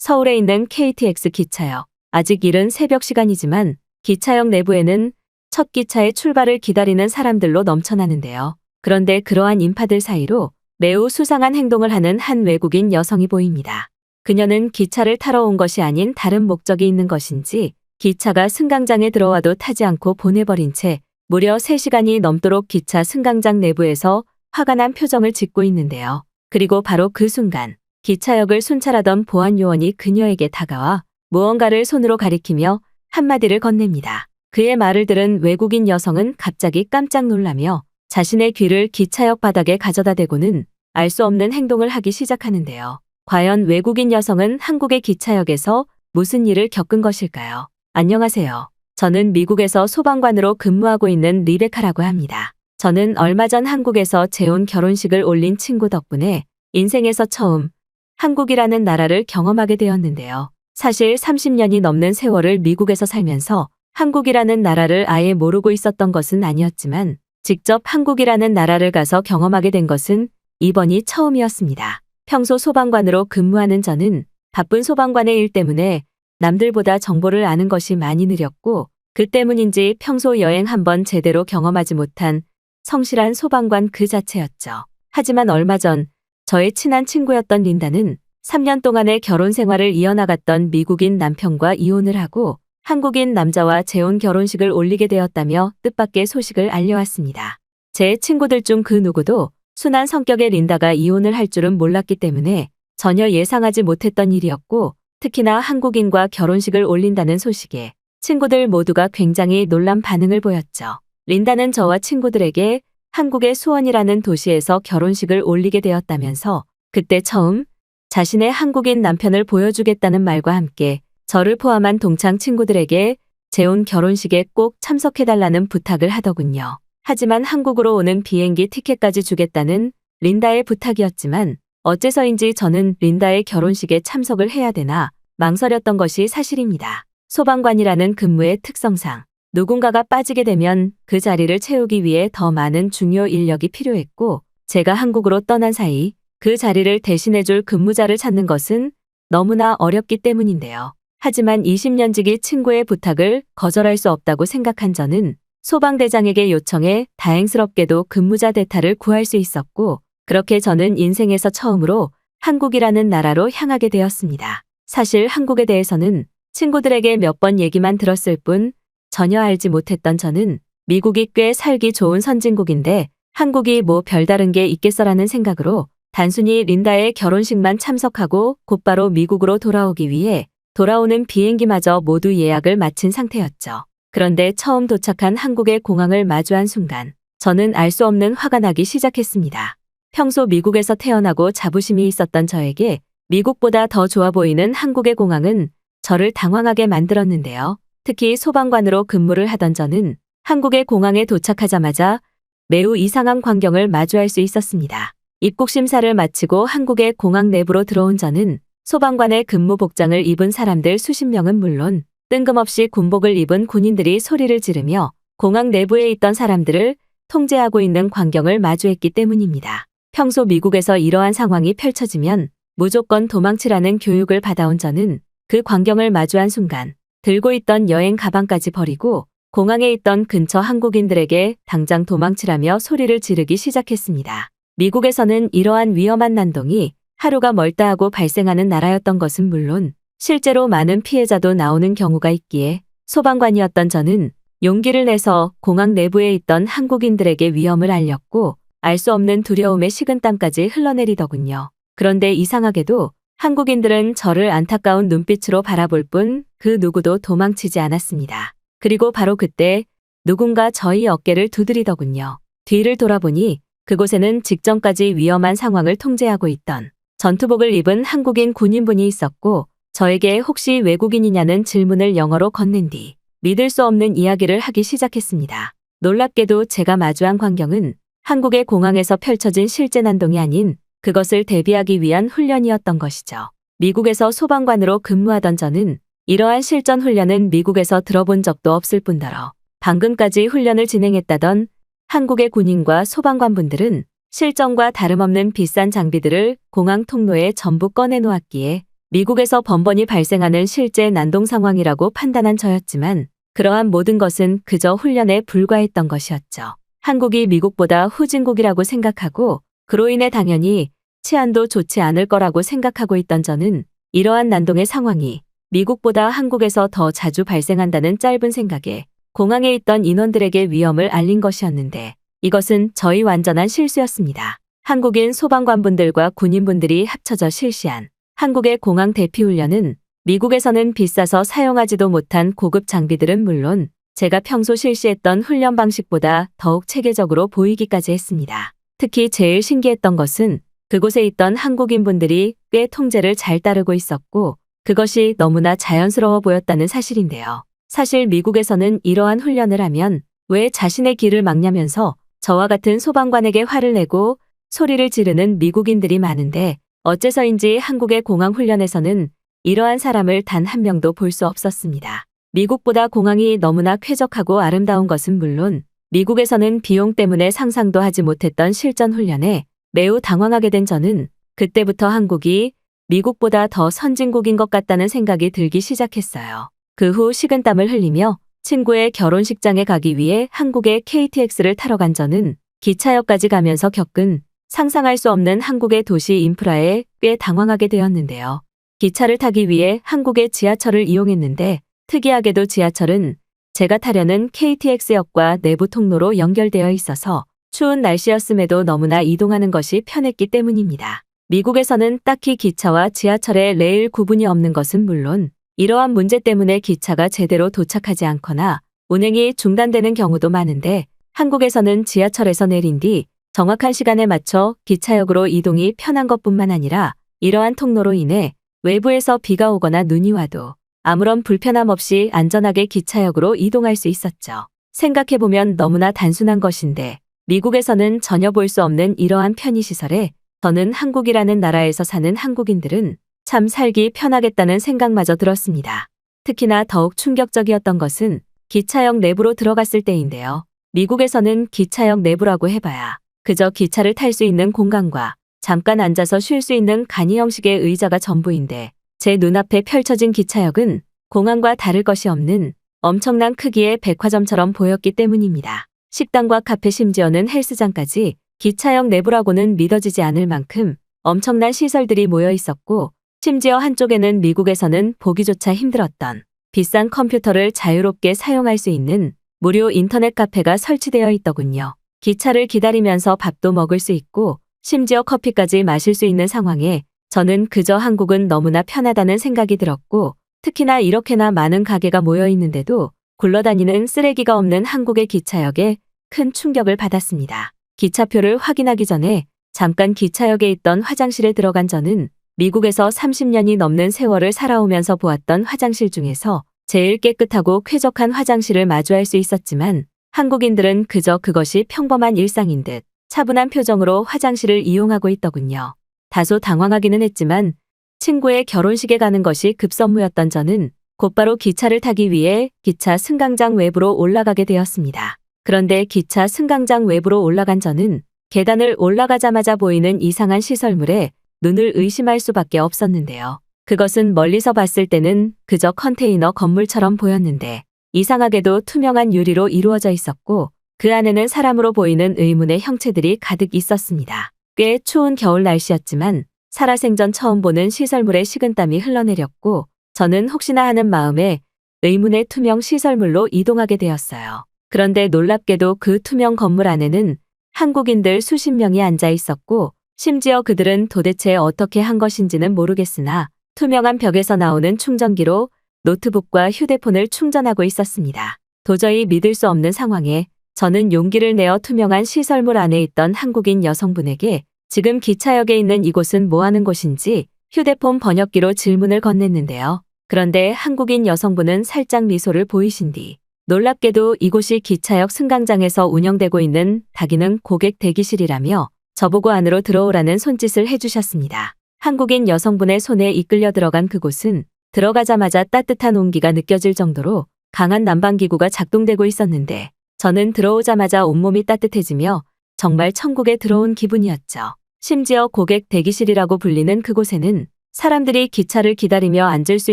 서울에 있는 KTX 기차역. 아직 이른 새벽 시간이지만 기차역 내부에는 첫 기차의 출발을 기다리는 사람들로 넘쳐나는데요. 그런데 그러한 인파들 사이로 매우 수상한 행동을 하는 한 외국인 여성이 보입니다. 그녀는 기차를 타러 온 것이 아닌 다른 목적이 있는 것인지 기차가 승강장에 들어와도 타지 않고 보내버린 채 무려 3시간이 넘도록 기차 승강장 내부에서 화가 난 표정을 짓고 있는데요. 그리고 바로 그 순간 기차역을 순찰하던 보안 요원이 그녀에게 다가와 무언가를 손으로 가리키며 한마디를 건넵니다. 그의 말을 들은 외국인 여성은 갑자기 깜짝 놀라며 자신의 귀를 기차역 바닥에 가져다 대고는 알 수 없는 행동을 하기 시작하는데요. 과연 외국인 여성은 한국의 기차역에서 무슨 일을 겪은 것일까요? 안녕하세요. 저는 미국에서 소방관으로 근무하고 있는 리베카라고 합니다. 저는 얼마 전 한국에서 재혼 결혼식을 올린 친구 덕분에 인생에서 처음 한국이라는 나라를 경험하게 되었는데요. 사실 30년이 넘는 세월을 미국에서 살면서 한국이라는 나라를 아예 모르고 있었던 것은 아니었지만 직접 한국이라는 나라를 가서 경험하게 된 것은 이번이 처음이었습니다. 평소 소방관으로 근무하는 저는 바쁜 소방관의 일 때문에 남들보다 정보를 아는 것이 많이 느렸고 그 때문인지 평소 여행 한번 제대로 경험하지 못한 성실한 소방관 그 자체였죠. 하지만 얼마 전 저의 친한 친구였던 린다는 3년 동안의 결혼 생활을 이어나갔던 미국인 남편과 이혼을 하고 한국인 남자와 재혼 결혼식을 올리게 되었다며 뜻밖의 소식을 알려왔습니다. 제 친구들 중 그 누구도 순한 성격의 린다가 이혼을 할 줄은 몰랐기 때문에 전혀 예상하지 못했던 일이었고 특히나 한국인과 결혼식을 올린다는 소식에 친구들 모두가 굉장히 놀란 반응을 보였죠. 린다는 저와 친구들에게 한국의 수원이라는 도시에서 결혼식을 올리게 되었다면서 그때 처음 자신의 한국인 남편을 보여주겠다는 말과 함께 저를 포함한 동창 친구들에게 재혼 결혼식에 꼭 참석해달라는 부탁을 하더군요. 하지만 한국으로 오는 비행기 티켓까지 주겠다는 린다의 부탁이었지만 어째서인지 저는 린다의 결혼식에 참석을 해야 되나 망설였던 것이 사실입니다. 소방관이라는 근무의 특성상 누군가가 빠지게 되면 그 자리를 채우기 위해 더 많은 중요 인력이 필요했고 제가 한국으로 떠난 사이 그 자리를 대신해줄 근무자를 찾는 것은 너무나 어렵기 때문인데요. 하지만 20년 지기 친구의 부탁을 거절할 수 없다고 생각한 저는 소방대장에게 요청해 다행스럽게도 근무자 대타를 구할 수 있었고 그렇게 저는 인생에서 처음으로 한국이라는 나라로 향하게 되었습니다. 사실 한국에 대해서는 친구들에게 몇 번 얘기만 들었을 뿐 전혀 알지 못했던 저는 미국이 꽤 살기 좋은 선진국인데 한국이 뭐 별다른 게 있겠어라는 생각으로 단순히 린다의 결혼식만 참석하고 곧바로 미국으로 돌아오기 위해 돌아오는 비행기마저 모두 예약을 마친 상태였죠. 그런데 처음 도착한 한국의 공항을 마주한 순간 저는 알 수 없는 화가 나기 시작했습니다. 평소 미국에서 태어나고 자부심이 있었던 저에게 미국보다 더 좋아 보이는 한국의 공항은 저를 당황하게 만들었는데요. 특히 소방관으로 근무를 하던 저는 한국의 공항에 도착하자마자 매우 이상한 광경을 마주할 수 있었습니다. 입국 심사를 마치고 한국의 공항 내부로 들어온 저는 소방관의 근무 복장을 입은 사람들 수십 명은 물론 뜬금없이 군복을 입은 군인들이 소리를 지르며 공항 내부에 있던 사람들을 통제하고 있는 광경을 마주했기 때문입니다. 평소 미국에서 이러한 상황이 펼쳐지면 무조건 도망치라는 교육을 받아온 저는 그 광경을 마주한 순간 들고 있던 여행 가방까지 버리고 공항에 있던 근처 한국인들에게 당장 도망치라며 소리를 지르기 시작했습니다. 미국에서는 이러한 위험한 난동이 하루가 멀다 하고 발생하는 나라였던 것은 물론 실제로 많은 피해자도 나오는 경우가 있기에 소방관이었던 저는 용기를 내서 공항 내부에 있던 한국인들에게 위험을 알렸고 알 수 없는 두려움의 식은땀까지 흘러내리더군요. 그런데 이상하게도 한국인들은 저를 안타까운 눈빛으로 바라볼 뿐 그 누구도 도망치지 않았습니다. 그리고 바로 그때 누군가 저희 어깨를 두드리더군요. 뒤를 돌아보니 그곳에는 직전까지 위험한 상황을 통제하고 있던 전투복을 입은 한국인 군인분이 있었고 저에게 혹시 외국인이냐는 질문을 영어로 건넨 뒤 믿을 수 없는 이야기를 하기 시작했습니다. 놀랍게도 제가 마주한 광경은 한국의 공항에서 펼쳐진 실제 난동이 아닌 그것을 대비하기 위한 훈련이었던 것이죠. 미국에서 소방관으로 근무하던 저는 이러한 실전 훈련은 미국에서 들어본 적도 없을 뿐더러 방금까지 훈련을 진행했다던 한국의 군인과 소방관분들은 실전과 다름없는 비싼 장비들을 공항 통로에 전부 꺼내놓았기에 미국에서 번번이 발생하는 실제 난동 상황이라고 판단한 저였지만 그러한 모든 것은 그저 훈련에 불과했던 것이었죠. 한국이 미국보다 후진국이라고 생각하고 그로 인해 당연히 치안도 좋지 않을 거라고 생각하고 있던 저는 이러한 난동의 상황이 미국보다 한국에서 더 자주 발생한다는 짧은 생각에 공항에 있던 인원들에게 위험을 알린 것이었는데 이것은 저희 완전한 실수였습니다. 한국인 소방관분들과 군인분들이 합쳐져 실시한 한국의 공항 대피 훈련은 미국에서는 비싸서 사용하지도 못한 고급 장비들은 물론 제가 평소 실시했던 훈련 방식보다 더욱 체계적으로 보이기까지 했습니다. 특히 제일 신기했던 것은 그곳에 있던 한국인분들이 꽤 통제를 잘 따르고 있었고 그것이 너무나 자연스러워 보였다는 사실인데요. 사실 미국에서는 이러한 훈련을 하면 왜 자신의 길을 막냐면서 저와 같은 소방관에게 화를 내고 소리를 지르는 미국인들이 많은데 어째서인지 한국의 공항 훈련에서는 이러한 사람을 단 한 명도 볼 수 없었습니다. 미국보다 공항이 너무나 쾌적하고 아름다운 것은 물론 미국에서는 비용 때문에 상상도 하지 못했던 실전 훈련에 매우 당황하게 된 저는 그때부터 한국이 미국보다 더 선진국인 것 같다는 생각이 들기 시작했어요. 그 후 식은땀을 흘리며 친구의 결혼식장에 가기 위해 한국의 KTX를 타러 간 저는 기차역까지 가면서 겪은 상상할 수 없는 한국의 도시 인프라에 꽤 당황하게 되었는데요. 기차를 타기 위해 한국의 지하철을 이용했는데 특이하게도 지하철은 제가 타려는 KTX역과 내부 통로로 연결되어 있어서 추운 날씨였음에도 너무나 이동하는 것이 편했기 때문입니다. 미국에서는 딱히 기차와 지하철의 레일 구분이 없는 것은 물론 이러한 문제 때문에 기차가 제대로 도착하지 않거나 운행이 중단되는 경우도 많은데 한국에서는 지하철에서 내린 뒤 정확한 시간에 맞춰 기차역으로 이동이 편한 것뿐만 아니라 이러한 통로로 인해 외부에서 비가 오거나 눈이 와도 아무런 불편함 없이 안전하게 기차역으로 이동할 수 있었죠. 생각해보면 너무나 단순한 것인데 미국에서는 전혀 볼 수 없는 이러한 편의시설에 저는 한국이라는 나라에서 사는 한국인들은 참 살기 편하겠다는 생각마저 들었습니다. 특히나 더욱 충격적이었던 것은 기차역 내부로 들어갔을 때인데요. 미국에서는 기차역 내부라고 해봐야 그저 기차를 탈 수 있는 공간과 잠깐 앉아서 쉴 수 있는 간이 형식의 의자가 전부인데 제 눈앞에 펼쳐진 기차역은 공항과 다를 것이 없는 엄청난 크기의 백화점처럼 보였기 때문입니다. 식당과 카페 심지어는 헬스장까지 기차역 내부라고는 믿어지지 않을 만큼 엄청난 시설들이 모여 있었고 심지어 한쪽에는 미국에서는 보기조차 힘들었던 비싼 컴퓨터를 자유롭게 사용할 수 있는 무료 인터넷 카페가 설치되어 있더군요. 기차를 기다리면서 밥도 먹을 수 있고 심지어 커피까지 마실 수 있는 상황에 저는 그저 한국은 너무나 편하다는 생각이 들었고 특히나 이렇게나 많은 가게가 모여 있는데도 굴러다니는 쓰레기가 없는 한국의 기차역에 큰 충격을 받았습니다. 기차표를 확인하기 전에 잠깐 기차역에 있던 화장실에 들어간 저는 미국에서 30년이 넘는 세월을 살아오면서 보았던 화장실 중에서 제일 깨끗하고 쾌적한 화장실을 마주할 수 있었지만 한국인들은 그저 그것이 평범한 일상인 듯 차분한 표정으로 화장실을 이용하고 있더군요. 다소 당황하기는 했지만 친구의 결혼식에 가는 것이 급선무였던 저는 곧바로 기차를 타기 위해 기차 승강장 외부로 올라가게 되었습니다. 그런데 기차 승강장 외부로 올라간 저는 계단을 올라가자마자 보이는 이상한 시설물에 눈을 의심할 수밖에 없었는데요. 그것은 멀리서 봤을 때는 그저 컨테이너 건물처럼 보였는데 이상하게도 투명한 유리로 이루어져 있었고 그 안에는 사람으로 보이는 의문의 형체들이 가득 있었습니다. 꽤 추운 겨울 날씨였지만 살아생전 처음 보는 시설물의 식은땀이 흘러내렸고 저는 혹시나 하는 마음에 의문의 투명 시설물로 이동하게 되었어요. 그런데 놀랍게도 그 투명 건물 안에는 한국인들 수십 명이 앉아 있었고 심지어 그들은 도대체 어떻게 한 것인지는 모르겠으나 투명한 벽에서 나오는 충전기로 노트북과 휴대폰을 충전하고 있었습니다. 도저히 믿을 수 없는 상황에 저는 용기를 내어 투명한 시설물 안에 있던 한국인 여성분에게 지금 기차역에 있는 이곳은 뭐 하는 곳인지 휴대폰 번역기로 질문을 건넸는데요. 그런데 한국인 여성분은 살짝 미소를 보이신 뒤 놀랍게도 이곳이 기차역 승강장에서 운영되고 있는 다기능 고객 대기실이라며 저보고 안으로 들어오라는 손짓을 해주셨습니다. 한국인 여성분의 손에 이끌려 들어간 그곳은 들어가자마자 따뜻한 온기가 느껴질 정도로 강한 난방기구가 작동되고 있었는데 저는 들어오자마자 온몸이 따뜻해지며 정말 천국에 들어온 기분이었죠. 심지어 고객 대기실이라고 불리는 그곳에는 사람들이 기차를 기다리며 앉을 수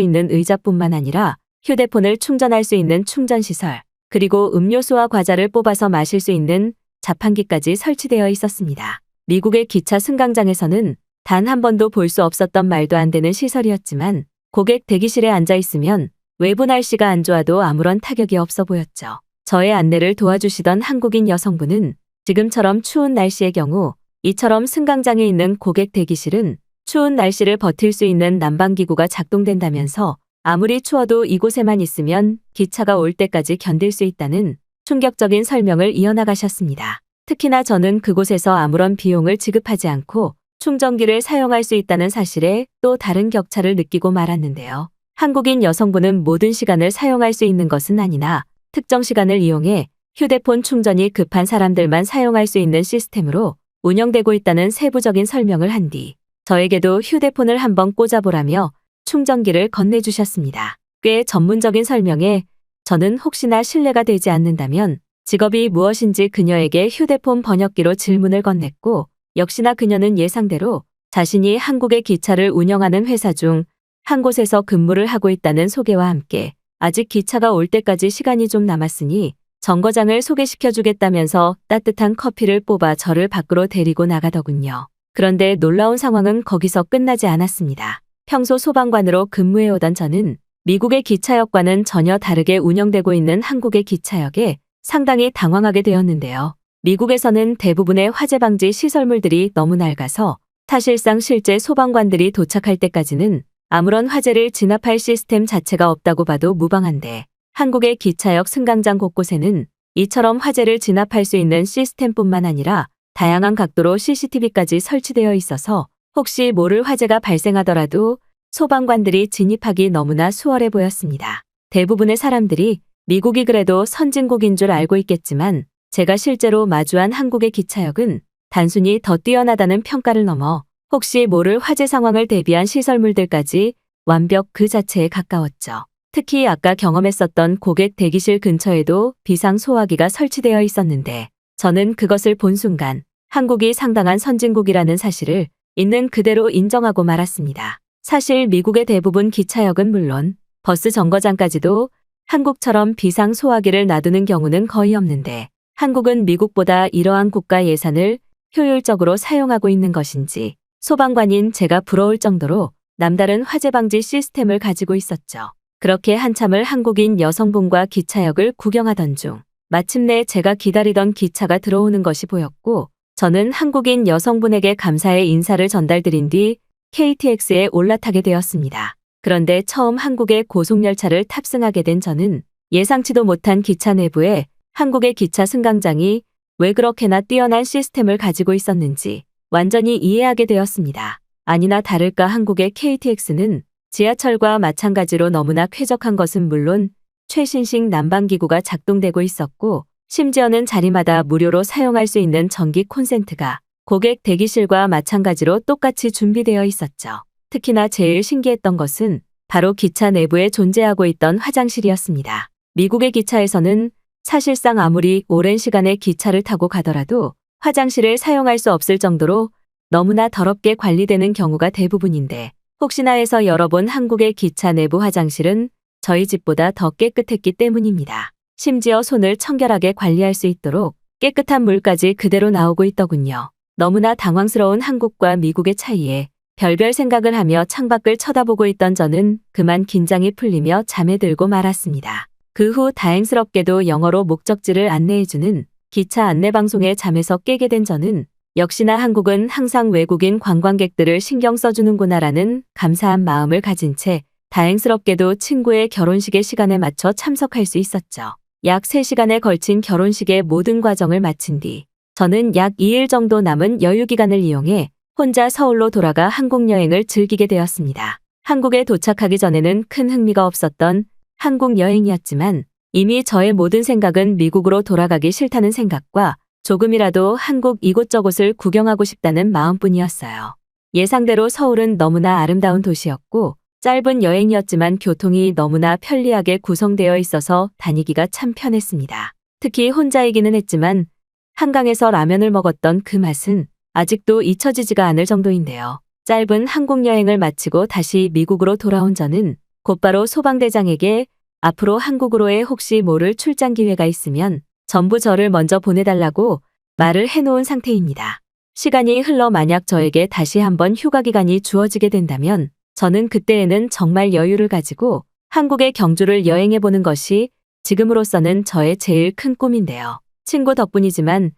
있는 의자뿐만 아니라 휴대폰을 충전할 수 있는 충전시설, 그리고 음료수와 과자를 뽑아서 마실 수 있는 자판기까지 설치되어 있었습니다. 미국의 기차 승강장에서는 단 한 번도 볼 수 없었던 말도 안 되는 시설이었지만 고객 대기실에 앉아 있으면 외부 날씨가 안 좋아도 아무런 타격이 없어 보였죠. 저의 안내를 도와주시던 한국인 여성분은 지금처럼 추운 날씨의 경우 이처럼 승강장에 있는 고객 대기실은 추운 날씨를 버틸 수 있는 난방기구가 작동된다면서 아무리 추워도 이곳에만 있으면 기차가 올 때까지 견딜 수 있다는 충격적인 설명을 이어나가셨습니다. 특히나 저는 그곳에서 아무런 비용을 지급하지 않고 충전기를 사용할 수 있다는 사실에 또 다른 격차를 느끼고 말았는데요. 한국인 여성분은 모든 시간을 사용할 수 있는 것은 아니나 특정 시간을 이용해 휴대폰 충전이 급한 사람들만 사용할 수 있는 시스템으로 운영되고 있다는 세부적인 설명을 한 뒤 저에게도 휴대폰을 한번 꽂아보라며 충전기를 건네주셨습니다. 꽤 전문적인 설명에 저는 혹시나 신뢰가 되지 않는다면 직업이 무엇인지 그녀에게 휴대폰 번역기로 질문을 건넸고 역시나 그녀는 예상대로 자신이 한국의 기차를 운영하는 회사 중 한 곳에서 근무를 하고 있다는 소개와 함께 아직 기차가 올 때까지 시간이 좀 남았으니 정거장을 소개시켜 주겠다면서 따뜻한 커피를 뽑아 저를 밖으로 데리고 나가더군요. 그런데 놀라운 상황은 거기서 끝나지 않았습니다. 평소 소방관으로 근무해 오던 저는 미국의 기차역과는 전혀 다르게 운영되고 있는 한국의 기차역에 상당히 당황하게 되었는데요. 미국에서는 대부분의 화재 방지 시설물들이 너무 낡아서 사실상 실제 소방관들이 도착할 때까지는 아무런 화재를 진압할 시스템 자체가 없다고 봐도 무방한데 한국의 기차역 승강장 곳곳에는 이처럼 화재를 진압할 수 있는 시스템뿐만 아니라 다양한 각도로 CCTV까지 설치되어 있어서 혹시 모를 화재가 발생하더라도 소방관들이 진입하기 너무나 수월해 보였습니다. 대부분의 사람들이 미국이 그래도 선진국인 줄 알고 있겠지만 제가 실제로 마주한 한국의 기차역은 단순히 더 뛰어나다는 평가를 넘어 혹시 모를 화재 상황을 대비한 시설물들까지 완벽 그 자체에 가까웠죠. 특히 아까 경험했었던 고객 대기실 근처에도 비상 소화기가 설치되어 있었는데 저는 그것을 본 순간 한국이 상당한 선진국이라는 사실을 있는 그대로 인정하고 말았습니다. 사실 미국의 대부분 기차역은 물론 버스 정거장까지도 한국처럼 비상 소화기를 놔두는 경우는 거의 없는데 한국은 미국보다 이러한 국가 예산을 효율적으로 사용하고 있는 것인지 소방관인 제가 부러울 정도로 남다른 화재 방지 시스템을 가지고 있었죠. 그렇게 한참을 한국인 여성분과 기차역을 구경하던 중 마침내 제가 기다리던 기차가 들어오는 것이 보였고 저는 한국인 여성분에게 감사의 인사를 전달드린 뒤 KTX에 올라타게 되었습니다. 그런데 처음 한국의 고속열차를 탑승하게 된 저는 예상치도 못한 기차 내부에 한국의 기차 승강장이 왜 그렇게나 뛰어난 시스템을 가지고 있었는지 완전히 이해하게 되었습니다. 아니나 다를까 한국의 KTX는 지하철과 마찬가지로 너무나 쾌적한 것은 물론 최신식 난방기구가 작동되고 있었고 심지어는 자리마다 무료로 사용할 수 있는 전기 콘센트가 고객 대기실과 마찬가지로 똑같이 준비되어 있었죠. 특히나 제일 신기했던 것은 바로 기차 내부에 존재하고 있던 화장실이었습니다. 미국의 기차에서는 사실상 아무리 오랜 시간에 기차를 타고 가더라도 화장실을 사용할 수 없을 정도로 너무나 더럽게 관리되는 경우가 대부분인데 혹시나 해서 열어본 한국의 기차 내부 화장실은 저희 집보다 더 깨끗했기 때문입니다. 심지어 손을 청결하게 관리할 수 있도록 깨끗한 물까지 그대로 나오고 있더군요. 너무나 당황스러운 한국과 미국의 차이에 별별 생각을 하며 창밖을 쳐다보고 있던 저는 그만 긴장이 풀리며 잠에 들고 말았습니다. 그 후 다행스럽게도 영어로 목적지를 안내해주는 기차 안내 방송에 잠에서 깨게 된 저는 역시나 한국은 항상 외국인 관광객들을 신경 써주는구나라는 감사한 마음을 가진 채 다행스럽게도 친구의 결혼식의 시간에 맞춰 참석할 수 있었죠. 약 3시간에 걸친 결혼식의 모든 과정을 마친 뒤 저는 약 2일 정도 남은 여유 기간을 이용해 혼자 서울로 돌아가 한국 여행을 즐기게 되었습니다. 한국에 도착하기 전에는 큰 흥미가 없었던 한국 여행이었지만 이미 저의 모든 생각은 미국으로 돌아가기 싫다는 생각과 조금이라도 한국 이곳저곳을 구경하고 싶다는 마음뿐이었어요. 예상대로 서울은 너무나 아름다운 도시였고 짧은 여행이었지만 교통이 너무나 편리하게 구성되어 있어서 다니기가 참 편했습니다. 특히 혼자이기는 했지만 한강에서 라면을 먹었던 그 맛은 아직도 잊혀지지가 않을 정도인데요. 짧은 한국 여행을 마치고 다시 미국으로 돌아온 저는 곧바로 소방대장에게 앞으로 한국으로의 혹시 모를 출장 기회가 있으면 전부 저를 먼저 보내달라고 말을 해놓은 상태입니다. 시간이 흘러 만약 저에게 다시 한번 휴가 기간이 주어지게 된다면 저는 그때에는 정말 여유를 가지고 한국의 경주를 여행해 보는 것이 지금으로서는 저의 제일 큰 꿈인데요. 친구 덕분이지만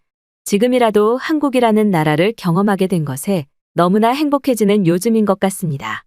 지금이라도 한국이라는 나라를 경험하게 된 것에 너무나 행복해지는 요즘인 것 같습니다.